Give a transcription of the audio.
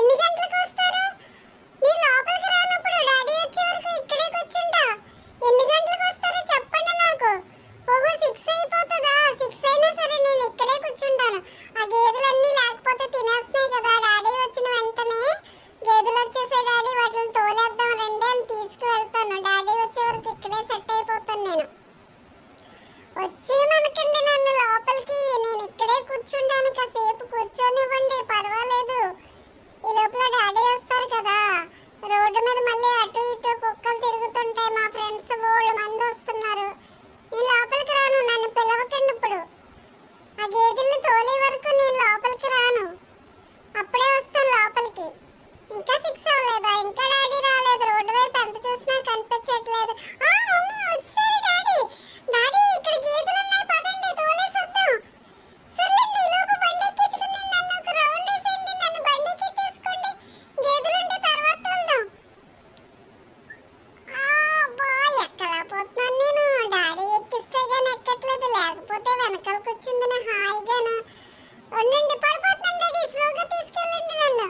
inmigrantes. గేదెల్ని తోలే వరకు నేను లోపలికి రాను. అప్పుడే వస్తాను లోపలికి. ఇంకా సిక్స్ వెనకాలకి వచ్చింది హాయిగాను? ఉండండి పడిపోతున్నాను స్లోగా తీసుకెళ్ళండి నన్ను.